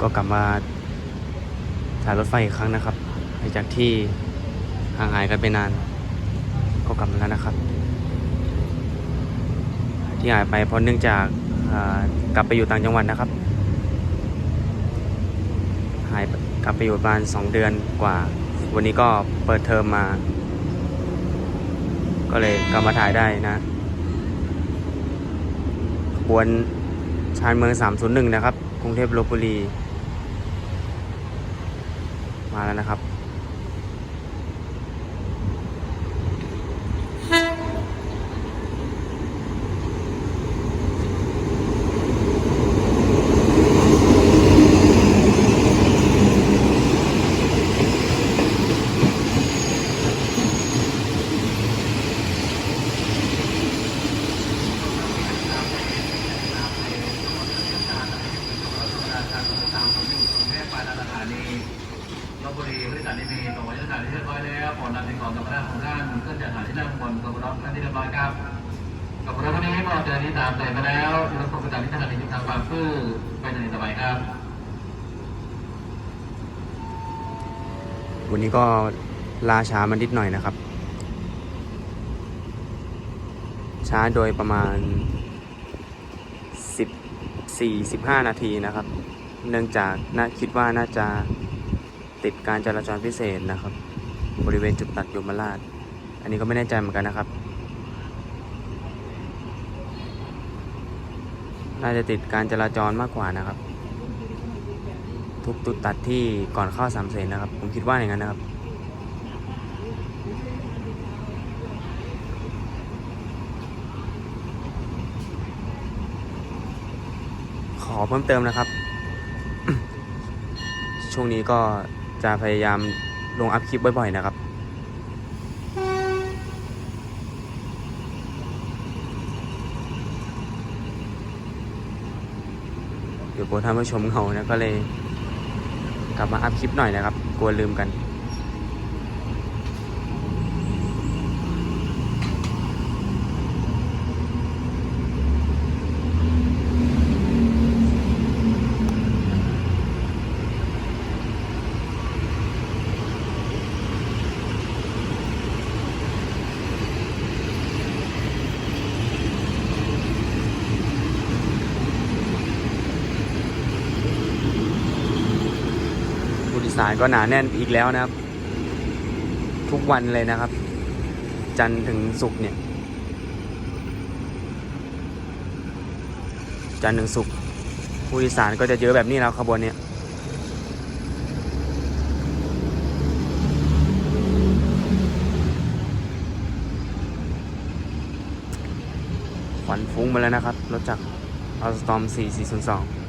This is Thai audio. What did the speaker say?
ก็กลับมาถ่ายรถไฟอีกครั้งนะครับหลังจากที่ห่างหายกันไปนาน ก็กลับมาแล้วนะครับ ที่หายไปเพราะเนื่องจากกลับไปอยู่ต่างจังหวัดนะครับ หายกลับไปอยู่ประมาณสองเดือนกว่า วันนี้ก็เปิดเทอมมา ก็เลยกลับมาถ่ายได้นะบวน ชานเมือง 301 นะครับ กรุงเทพลบบุรี มาแล้วนะครับ บริษัทนี้มีตรงวัยสถานที่เรียบร้อยแล้วผลนำสิ่งของกับพนักของท่านขึ้นจากฐานที่นั่งบนกระบวนการที่เรียบร้อยครับกระบวนการวันนี้เราเจอที่ตามเสร็จไปแล้วรถประจำที่สถานีทิศทางบางซื่อไปในสบายครับ วันนี้ก็ลาช้ามันนิดหน่อยนะครับ ช้าโดยประมาณ 14-15 นาทีนะครับ เนื่องจากน่าคิดว่าน่าจะ ติดการจราจรพิเศษนะครับ บริเวณจุดตัดยมราช อันนี้ก็ไม่แน่ใจเหมือนกันนะครับ น่าจะติดการจราจรมากกว่านะครับ ทุกจุดตัดที่ก่อนเข้าสามเสนนะครับ ผมคิดว่าอย่างนั้นนะครับขอเพิ่มเติมนะครับ ช่วงนี้ก็ จะพยายามลงอัพคลิปบ่อยๆนะครับ เดี๋ยวกลัวท่านผู้ชมเหงานะก็เลย กลับมาอัพคลิปหน่อยนะครับ กลัวลืมกัน ผู้โดยสารก็หนาแน่นอีกแล้วนะครับ ทุกวันเลยนะครับ จันทร์ถึงศุกร์เนี่ย จันทร์ถึงศุกร์ผู้โดยสารก็จะเยอะแบบนี้แล้วขบวนเนี้ยควันฟุ้งมาแล้วนะครับรถจากอัลสตอม4402